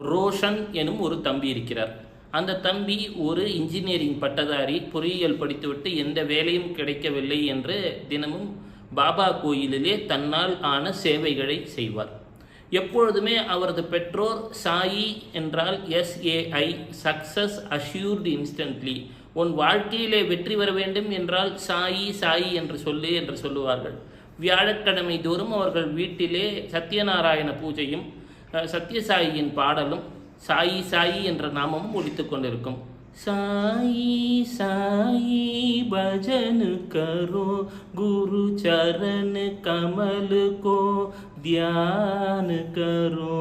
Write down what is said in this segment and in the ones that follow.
ரோஷன் எனும் ஒரு தம்பி இருக்கிறார். அந்த தம்பி ஒரு இன்ஜினியரிங் பட்டதாரி பொறியியல் படித்துவிட்டு எந்த வேலையும் கிடைக்கவில்லை என்று தினமும் பாபா கோயிலிலே தன்னால் ஆன சேவைகளை செய்வார். எப்பொழுதுமே அவரது பெற்றோர் சாயி என்றால் எஸ்ஏஐ சக்சஸ் அஷ்யூர்டு இன்ஸ்டன்ட்லி உன் வாழ்க்கையிலே வெற்றி பெற வேண்டும் என்றால் சாயி சாயி என்று சொல்லு என்று சொல்லுவார்கள். வியாழக்கிழமை தோறும் அவர்கள் வீட்டிலே சத்யநாராயண பூஜையும் சத்யசாயியின் பாடலும் சாயி சாயி என்ற நாமமும் ஒழித்து கொண்டிருக்கும். சாயி சாயி பஜனு கரோ குரு சரண் கமல் கோ தியான கரோ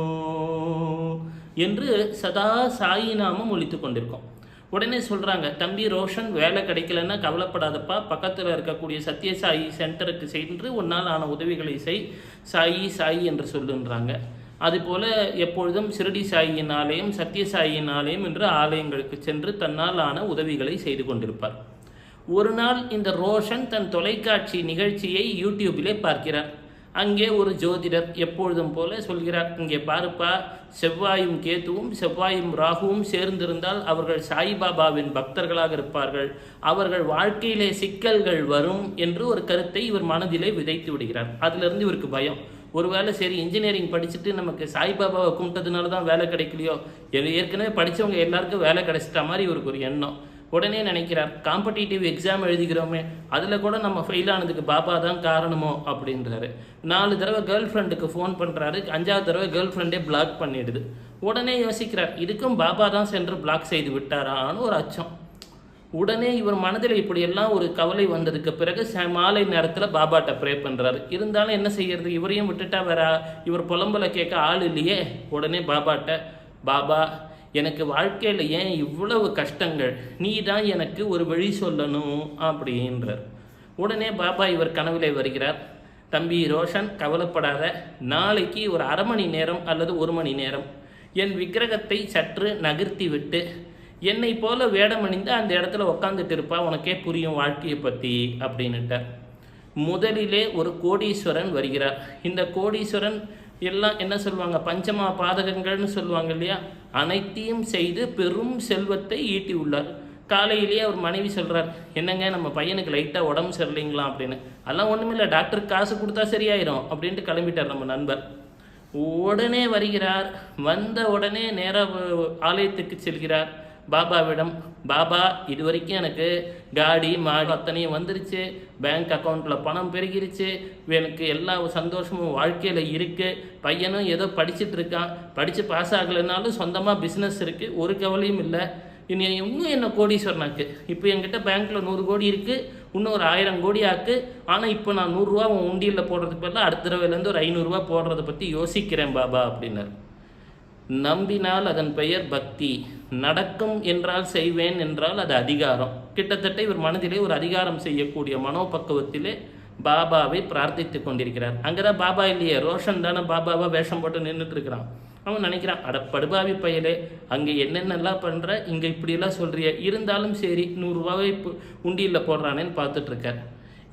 என்று சதா சாயி நாமம் ஒழித்து கொண்டிருக்கோம். உடனே சொல்கிறாங்க தம்பி ரோஷன் வேலை கிடைக்கலன்னா கவலைப்படாதப்பா. பக்கத்தில் இருக்கக்கூடிய சத்யசாயி சென்டருக்கு சென்று உன்னால் ஆன உதவிகளை செய். சாயி சாயி என்று சொல்லுன்றாங்க. அதுபோல எப்பொழுதும் சிறடி சாயியின் ஆலயம் சத்யசாயியின் ஆலயம் என்று ஆலயங்களுக்கு சென்று தன்னால் ஆன உதவிகளை செய்து கொண்டிருப்பார். ஒரு நாள் இந்த ரோஷன் தன் தொலைக்காட்சி நிகழ்ச்சியை யூடியூபிலே பார்க்கிறார். அங்கே ஒரு ஜோதிடர் எப்பொழுதும் போல சொல்கிறார் இங்கே பாருப்பா செவ்வாயும் கேத்துவும் செவ்வாயும் ராகுவும் சேர்ந்திருந்தால் அவர்கள் சாய்பாபாவின் பக்தர்களாக இருப்பார்கள். அவர்கள் வாழ்க்கையிலே சிக்கல்கள் வரும் என்று ஒரு கருத்தை இவர் மனதிலே விதைத்து விடுகிறார். அதிலிருந்து இவருக்கு பயம். ஒருவேளை சரி இன்ஜினியரிங் படிச்சுட்டு நமக்கு சாய்பாபாவை கும்பிட்டதுனால தான் வேலை கிடைக்கலையோ? ஏற்கனவே படித்தவங்க எல்லாருக்கும் வேலை கிடைச்சிட்ட மாதிரி இவருக்கு ஒரு எண்ணம். உடனே நினைக்கிறார் காம்படிட்டிவ் எக்ஸாம் எழுதிக்கிறோமே அதில் கூட நம்ம ஃபெயில் ஆனதுக்கு பாபா தான் காரணமோ? அப்படின்றாரு. நாலு தடவை கேர்ள் ஃப்ரெண்டுக்கு ஃபோன் பண்ணுறாரு அஞ்சாவது தடவை கேர்ள் ஃப்ரெண்டே பிளாக் பண்ணிடுது. உடனே யோசிக்கிறார் இதுக்கும் பாபா தான் சென்று பிளாக் செய்து விட்டாரான்னு ஒரு அச்சம். உடனே இவர் மனதில் இப்படியெல்லாம் ஒரு கவலை வந்ததுக்கு பிறகு ச- மாலை நேரத்தில் பாபாட்ட ப்ரே பண்ணுறாரு இருந்தாலும் என்ன செய்யறது? இவரையும் விட்டுட்டா வேற இவர் புலம்பலை கேட்க ஆள் இல்லையே. உடனே பாபாட்ட பாபா எனக்கு வாழ்க்கையில் ஏன் இவ்வளவு கஷ்டங்கள்? நீ தான் எனக்கு ஒரு வழி சொல்லணும் அப்படின்றார். உடனே பாபா இவர் கனவிலே வருகிறார். தம்பி ரோஷன் கவலைப்படாத. நாளைக்கு ஒரு அரை மணி நேரம் அல்லது ஒரு மணி நேரம். என் விக்கிரகத்தை சற்று நகர்த்தி விட்டு என்னை போல வேடமணிந்து அந்த இடத்துல உக்காந்துட்டு இருப்பா உனக்கே புரியும் வாழ்க்கையை பற்றி அப்படின்னுட்டார் முதலிலே ஒரு கோடீஸ்வரன் வருகிறார். இந்த கோடீஸ்வரன் எல்லாம் என்ன சொல்லுவாங்க? பஞ்சமா பாதகங்கள்னு சொல்லுவாங்க இல்லையா? அனைத்தையும் செய்து பெரும் செல்வத்தை ஈட்டி உள்ளார் காலையிலேயே அவர் மனைவி சொல்கிறார் என்னங்க நம்ம பையனுக்கு லைட்டாக உடம்பு சரியில்லைங்களா? அப்படின்னு. அதெல்லாம் ஒன்றுமில்லை டாக்டருக்கு காசு கொடுத்தா சரியாயிரும் அப்படின்ட்டு கிளம்பிட்டார் நம்ம நண்பர். உடனே வருகிறார். வந்த உடனே நேராக ஆலயத்துக்கு செல்கிறார். பாபாவிடம் பாபா இது வரைக்கும் எனக்கு காடி மாடி அத்தனையும் வந்துருச்சு. பேங்க் அக்கௌண்ட்டில் பணம் பெருகிருச்சு. எனக்கு எல்லா சந்தோஷமும் வாழ்க்கையில் இருக்குது பையனும் ஏதோ படிச்சுட்டு இருக்கான். படித்து பாஸ் ஆகலைனாலும் சொந்தமாக பிஸ்னஸ் இருக்குது ஒரு கவலையும் இல்லை. இனி இன்னும் என்ன கோடீஸ்வரனாக்கு? இப்போ என்கிட்ட பேங்க்கில் நூறு கோடி இருக்குது இன்னும் ஒரு ஆயிரம் கோடி ஆக்கு. ஆனால் இப்போ நான் நூறுரூவா உன் உண்டியில் போடுறதுக்கு பதிலாக அடுத்த தடவையிலேருந்து ஒரு ஐநூறுரூவா போடுறத பற்றி யோசிக்கிறேன் பாபா அப்படின்னார். நம்பினால் அதன் பெயர் பக்தி. நடக்கும் என்றால் செய்வேன் என்றால் அது அதிகாரம். கிட்டத்தட்ட இவர் மனதிலே ஒரு அதிகாரம் செய்யக்கூடிய மனோபக்குவத்திலே பாபாவை பிரார்த்தித்து கொண்டிருக்கிறார். அங்கதான் பாபா இல்லையே ரோஷன் தானே பாபாவா வேஷம் போட்டு நின்றுட்டு இருக்கிறான் அவன் நினைக்கிறான் அட படுபாவி பயலே அங்கே என்னென்னலாம் பண்ணுற இங்கே இப்படியெல்லாம் சொல்றிய. இருந்தாலும் சரி நூறுரூவாவை இப்போ உண்டியில் போடுறானேன்னு பார்த்துட்டு இருக்கார்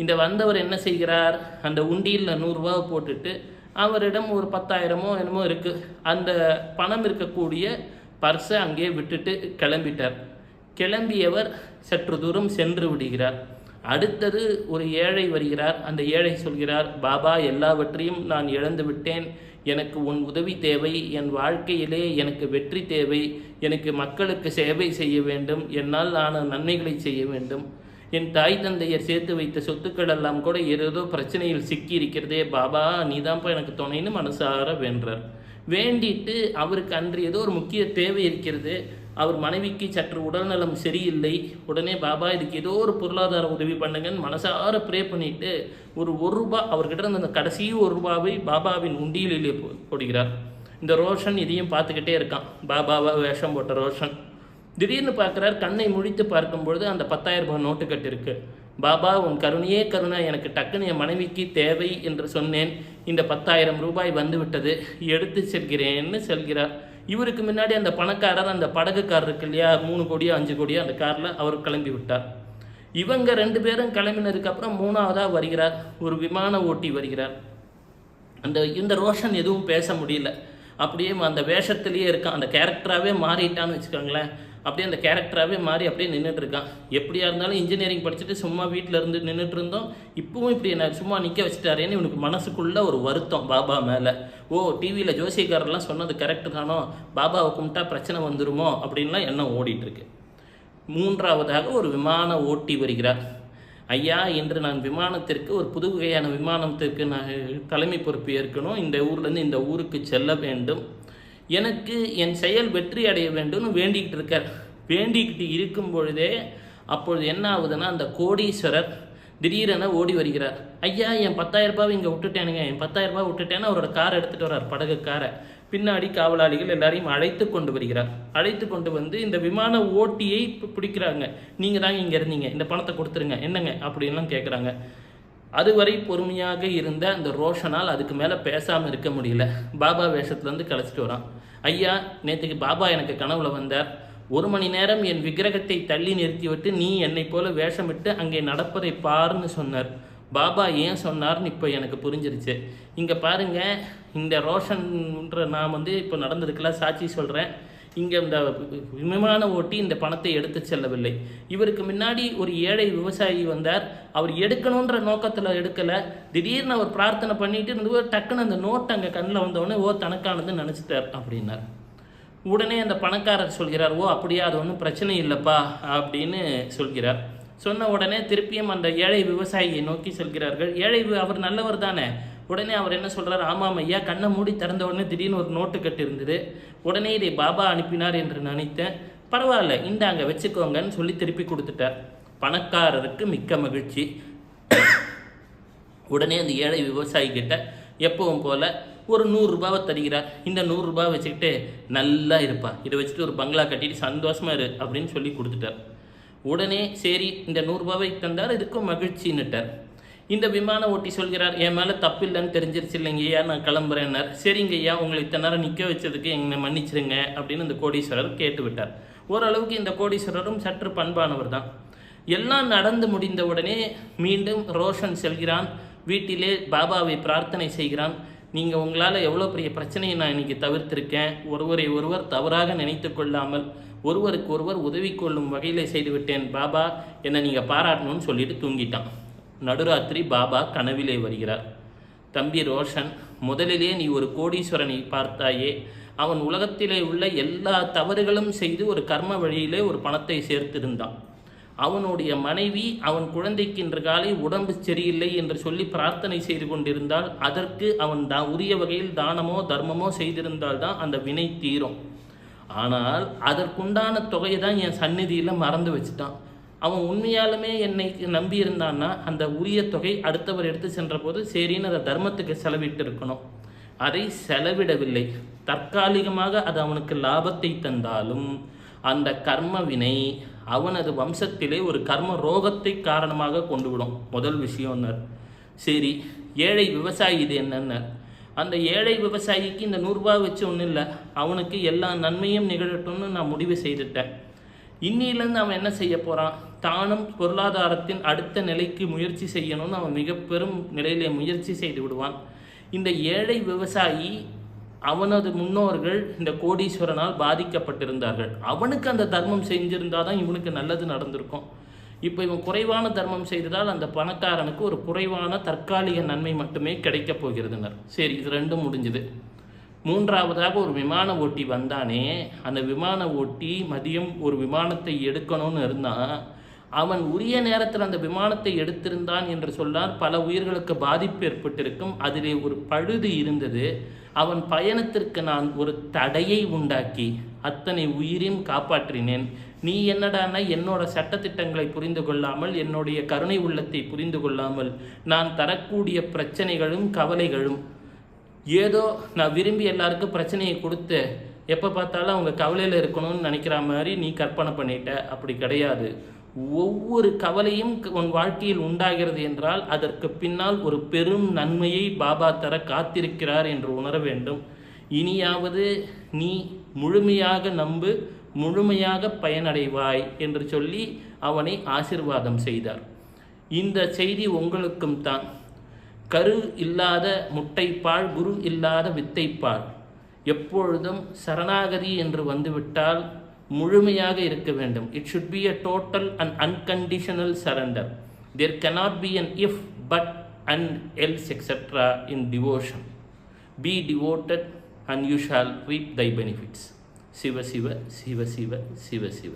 இந்த வந்தவர் என்ன செய்கிறார்? அந்த உண்டியில் நூறுரூவாவை போட்டுட்டு அவரிடம் ஒரு பத்தாயிரமோ என்னமோ இருக்குது அந்த பணம் இருக்கக்கூடிய பர்ஸை அங்கேயே விட்டுட்டு கிளம்பிட்டார். கிளம்பியவர் சற்று தூரம் சென்று விடுகிறார். அடுத்தது ஒரு ஏழை வருகிறார். அந்த ஏழை சொல்கிறார் பாபா எல்லாவற்றையும் நான் இழந்து விட்டேன். எனக்கு உன் உதவி தேவை. என் வாழ்க்கையிலே எனக்கு வெற்றி தேவை. எனக்கு மக்களுக்கு சேவை செய்ய வேண்டும். என்னால் நான் நன்மைகளை செய்ய வேண்டும். என் தாய் தந்தையர் சேர்த்து வைத்த சொத்துக்கள் எல்லாம் கூட ஏதேதோ பிரச்சனையில் சிக்கி இருக்கிறதே பாபா நீதான்ப்பா எனக்கு துணைன்னு மனசார வேண்டார் வேண்டிட்டு அவருக்கு அன்று ஏதோ ஒரு முக்கிய தேவை இருக்கிறது. அவர் மனைவிக்கு சற்று உடல்நலம் சரியில்லை. உடனே பாபா இதுக்கு ஏதோ ஒரு பொருளாதார உதவி பண்ணுங்கன்னு மனசார ப்ரே பண்ணிட்டு ஒரு ஒரு ரூபா அவர்கிட்ட இருந்த அந்த கடைசி ஒரு ரூபாவை பாபாவின் உண்டியலிலே போ- போடுகிறார். இந்த ரோஷன் இதையும் பார்த்துக்கிட்டே இருக்கான். பாபாவா வேஷம் போட்ட ரோஷன். திடீர்னு பார்க்குறார் கண்ணை முழித்து பார்க்கும்பொழுது அந்த பத்தாயிரம் ரூபாய் நோட்டு கட்டு இருக்குது பாபா உன் கருணையே கருணா எனக்கு டக்குன்னு என் மனைவிக்கு தேவை என்று சொன்னேன். இந்த பத்தாயிரம் ரூபாய் வந்துவிட்டது. எடுத்து செல்கிறேன்னு செல்கிறார். இவருக்கு முன்னாடி அந்த பணக்காரர் அந்த படகுக்காரர் இருக்கு இல்லையா மூணு கோடியோ அஞ்சு கோடியோ அந்த காரில் அவர் கிளம்பி விட்டார். இவங்க ரெண்டு பேரும் கிளம்பினதுக்கப்புறம் மூணாவதாக வருகிறார். ஒரு விமான ஓட்டி வருகிறார். அந்த இந்த ரோஷன் எதுவும் பேச முடியல. அப்படியே அந்த வேஷத்துலேயே இருக்கான். அந்த கேரக்டராகவே மாறிட்டான்னு வச்சுக்கோங்களேன். அப்படியே அந்த கேரக்டராகவே மாறி அப்படியே நின்றுட்டு இருக்கான் எப்படியா இருந்தாலும் இன்ஜினியரிங் படிச்சுட்டு சும்மா வீட்டில் இருந்து நின்றுட்டு இருந்தோம். இப்பவும் இப்படி என்ன சும்மா நிற்க வச்சுட்டாரேன்னு இவனுக்கு மனசுக்குள்ள ஒரு வருத்தம் பாபா மேலே. ஓ டிவியில் ஜோசியக்காரர்லாம் சொன்னது கரெக்டு தானோ? பாபாவை கும்பிட்டா பிரச்சனை வந்துருமோ? அப்படின்லாம் எண்ணம் ஓடிட்டுருக்கு. மூன்றாவதாக ஒரு விமான ஓட்டி வருகிறார். ஐயா இன்று நான் விமானத்திற்கு ஒரு புது வகையான விமானத்திற்கு நான் தலைமை பொறுப்பு ஏற்கணும். இந்த ஊர்லேருந்து இந்த ஊருக்கு செல்ல வேண்டும். எனக்கு என் செயல் வெற்றி அடைய வேண்டும்னு வேண்டிக்கிட்டு இருக்கார். வேண்டிக்கிட்டு இருக்கும் பொழுதே அப்பொழுது என்ன ஆகுதுன்னா அந்த கோடீஸ்வரர் திடீரென ஓடி வருகிறார். ஐயா என் பத்தாயிரம் ரூபாவை இங்கே விட்டுட்டேனுங்க. என் பத்தாயிரம் ரூபாய் விட்டுட்டேன்னு அவரோட காரை எடுத்துகிட்டு வர்றார் படகு காரை. பின்னாடி காவலாளிகள் எல்லாரையும் அழைத்து கொண்டு வருகிறார். அழைத்து கொண்டு வந்து இந்த விமான ஓட்டியை பிடிக்கிறாங்க. நீங்கள் தாங்க இங்கே இருந்தீங்க. இந்த பணத்தை கொடுத்துருங்க. என்னங்க? அப்படின்லாம் கேட்குறாங்க அதுவரை பொறுமையாக இருந்த அந்த ரோஷனால் அதுக்கு மேலே பேசாமல் இருக்க முடியல. பாபா வேஷத்துலேருந்து கலைச்சிட்டு வரான். ஐயா நேற்றுக்கு பாபா எனக்கு கனவுல வந்தார். ஒரு மணி நேரம் என் விக்கிரகத்தை தள்ளி நிறுத்திவிட்டு நீ என்னை போல வேஷமிட்டு அங்கே நடப்பதை பாருன்னு சொன்னார். பாபா ஏன் சொன்னார்னு இப்போ எனக்கு புரிஞ்சிருச்சு. இங்கே பாருங்க இந்த ரோஷன்ற நான் வந்து இப்போ நடந்ததுக்கெல்லாம் சாட்சி சொல்கிறேன் இங்கே இந்த விமான ஓட்டி இந்த பணத்தை எடுத்து செல்லவில்லை. இவருக்கு முன்னாடி ஒரு ஏழை விவசாயி வந்தார். அவர் எடுக்கணுன்ற நோக்கத்தில் எடுக்கலை. திடீர்னு அவர் பிரார்த்தனை பண்ணிட்டு இருந்து டக்குன்னு அந்த நோட் அங்கே கண்ணில் வந்தவொடனே ஓ தனக்கானதுன்னு நினச்சிட்டார் அப்படின்னார். உடனே அந்த பணக்காரர் சொல்கிறார் ஓ அப்படியா அது ஒன்றும் பிரச்சனை இல்லைப்பா அப்படின்னு சொல்கிறார். சொன்ன உடனே திருப்பியும் அந்த ஏழை விவசாயியை நோக்கி செல்கிறார்கள். ஏழை அவர் நல்லவர் தானே. உடனே அவர் என்ன சொல்கிறார் ஆமாம் ஐயா கண்ணை மூடி திறந்த உடனே திடீர்னு ஒரு நோட்டு கட்டு இருந்தது உடனே இதை பாபா அனுப்பினார் என்று நினைத்தேன். பரவாயில்ல இந்தாங்க வச்சுக்கோங்கன்னு சொல்லி திருப்பி கொடுத்துட்டார். பணக்காரருக்கு மிக்க மகிழ்ச்சி. உடனே அந்த ஏழை விவசாயி கிட்ட எப்பவும் போல ஒரு நூறுரூபாவை தருகிறார் இந்த நூறுரூபா வச்சுக்கிட்டு நல்லா இருப்பா. இதை வச்சுட்டு ஒரு பங்களா கட்டிட்டு சந்தோஷமா இரு அப்படின்னு சொல்லி கொடுத்துட்டார். உடனே சரி இந்த நூறுரூபாவை தந்தார் இதுக்கும் மகிழ்ச்சின்னுட்டார். இந்த விமான ஓட்டி சொல்கிறார் என் மேலே தப்பு இல்லைன்னு தெரிஞ்சிருச்சு இல்லைங்க ஐயா நான் கிளம்புறேன்னார். சரிங்க ஐயா உங்களை இத்தனை நேரம் நிற்க வச்சதுக்கு என்னை மன்னிச்சிருங்க அப்படின்னு இந்த கோடீஸ்வரர் கேட்டு விட்டார். ஓரளவுக்கு இந்த கோடீஸ்வரரும் சற்று பண்பானவர் தான். எல்லாம் நடந்து முடிந்த உடனே மீண்டும் ரோஷன் செல்கிறான். வீட்டிலே பாபாவை பிரார்த்தனை செய்கிறான். நீங்கள் உங்களால் எவ்வளோ பெரிய பிரச்சனையை நான் இன்னைக்கு தவிர்த்திருக்கேன். ஒருவரை ஒருவர் தவறாக நினைத்து கொள்ளாமல் ஒருவருக்கு ஒருவர் உதவி கொள்ளும் வகையில் செய்துவிட்டேன் பாபா. என்னை நீங்கள் பாராட்டணும்னு சொல்லிட்டு தூங்கிட்டான். நடுராத்திரி பாபா கனவிலே வருகிறார். தம்பி ரோஷன் முதலிலே நீ ஒரு கோடீஸ்வரனை பார்த்தாயே அவன் உலகத்திலே உள்ள எல்லா தவறுகளும் செய்து ஒரு கர்ம வழியிலே ஒரு பணத்தை சேர்த்திருந்தான். அவனுடைய மனைவி அவன் குழந்தைக்கு இன்று காலை உடம்பு சரியில்லை என்று சொல்லி பிரார்த்தனை செய்து கொண்டிருந்தால் அதற்கு அவன் தா உரிய வகையில் தானமோ தர்மமோ செய்திருந்தால் தான் அந்த வினை தீரும். ஆனால் அதற்குண்டான தொகையை தான் என் சந்நிதியில் மறந்து வச்சுட்டான். அவன் உண்மையாலுமே என்னை நம்பி இருந்தான்னா அந்த உரிய தொகை அடுத்தவர் எடுத்து சென்ற போது சரின்னு அதை தர்மத்துக்கு செலவிட்டு இருக்கணும் அதை செலவிடவில்லை. தற்காலிகமாக அது அவனுக்கு லாபத்தை தந்தாலும் அந்த கர்ம வினை அவனது வம்சத்திலே ஒரு கர்ம ரோகத்தை காரணமாக கொண்டு விடும் முதல் விஷயம்னர். சரி ஏழை விவசாயி இது என்னன்னார். அந்த ஏழை விவசாயிக்கு இந்த நூறுரூபா வச்சு ஒன்றும் இல்லை அவனுக்கு எல்லா நன்மையும் நிகழட்டும்னு நான் முடிவு செய்துட்டேன். இன்னிலேருந்து அவன் என்ன செய்ய போகிறான் தானும் பொருளாதாரத்தின் அடுத்த நிலைக்கு முயற்சி செய்யணும்னு அவன் மிக பெரும் நிலையிலே முயற்சி செய்து விடுவான். இந்த ஏழை விவசாயி அவனது முன்னோர்கள் இந்த கோடீஸ்வரனால் பாதிக்கப்பட்டிருந்தார்கள். அவனுக்கு அந்த தர்மம் செஞ்சிருந்தால் தான் இவனுக்கு நல்லது நடந்திருக்கும். இப்போ இவன் குறைவான தர்மம் செய்ததால் அந்த பணக்காரனுக்கு ஒரு குறைவான தற்காலிக நன்மை மட்டுமே கிடைக்கப் போகிறதுனர். சரி இது ரெண்டும் முடிஞ்சுது. மூன்றாவதாக ஒரு விமான ஓட்டி வந்தானே அந்த விமான ஓட்டி மதியம் ஒரு விமானத்தை எடுக்கணும்னு இருந்தான் அவன் உரிய நேரத்தில் அந்த விமானத்தை எடுத்திருந்தான் என்று சொன்னால் பல உயிர்களுக்கு பாதிப்பு ஏற்பட்டிருக்கும். அதிலே ஒரு பழுது இருந்தது. அவன் பயணத்திற்கு நான் ஒரு தடையை உண்டாக்கி அத்தனை உயிரையும் காப்பாற்றினேன். நீ என்னடான்னா என்னோட சட்டத்திட்டங்களை புரிந்து கொள்ளாமல் என்னுடைய கருணை உள்ளத்தை புரிந்து கொள்ளாமல் நான் தரக்கூடிய பிரச்சனைகளும் கவலைகளும் ஏதோ நான் விரும்பி எல்லாருக்கும் பிரச்சனையை கொடுத்து எப்போ பார்த்தாலும் அவங்க கவலையில் இருக்கணும்னு நினைக்கிற மாதிரி நீ கற்பனை பண்ணிட்ட. அப்படி கிடையாது. ஒவ்வொரு கவலையும் உன் வாழ்க்கையில் உண்டாகிறது என்றால் அதற்கு பின்னால் ஒரு பெரும் நன்மையை பாபா தர காத்திருக்கிறார் என்று உணர வேண்டும். இனியாவது நீ முழுமையாக நம்பு முழுமையாக பயனடைவாய் என்று சொல்லி அவனை ஆசிர்வாதம் செய்தார். இந்த செய்தி உங்களுக்கும் தான். கரு இல்லாத முட்டைப்பால் குரு இல்லாத வித்தைப்பால். எப்பொழுதும் சரணாகதி என்று வந்துவிட்டால் முழுமையாக இருக்க வேண்டும். It should be a total and unconditional surrender there cannot be an if but and else et cetera in devotion be devoted and you shall reap thy benefits Shiva Shiva Shiva Shiva Shiva Shiva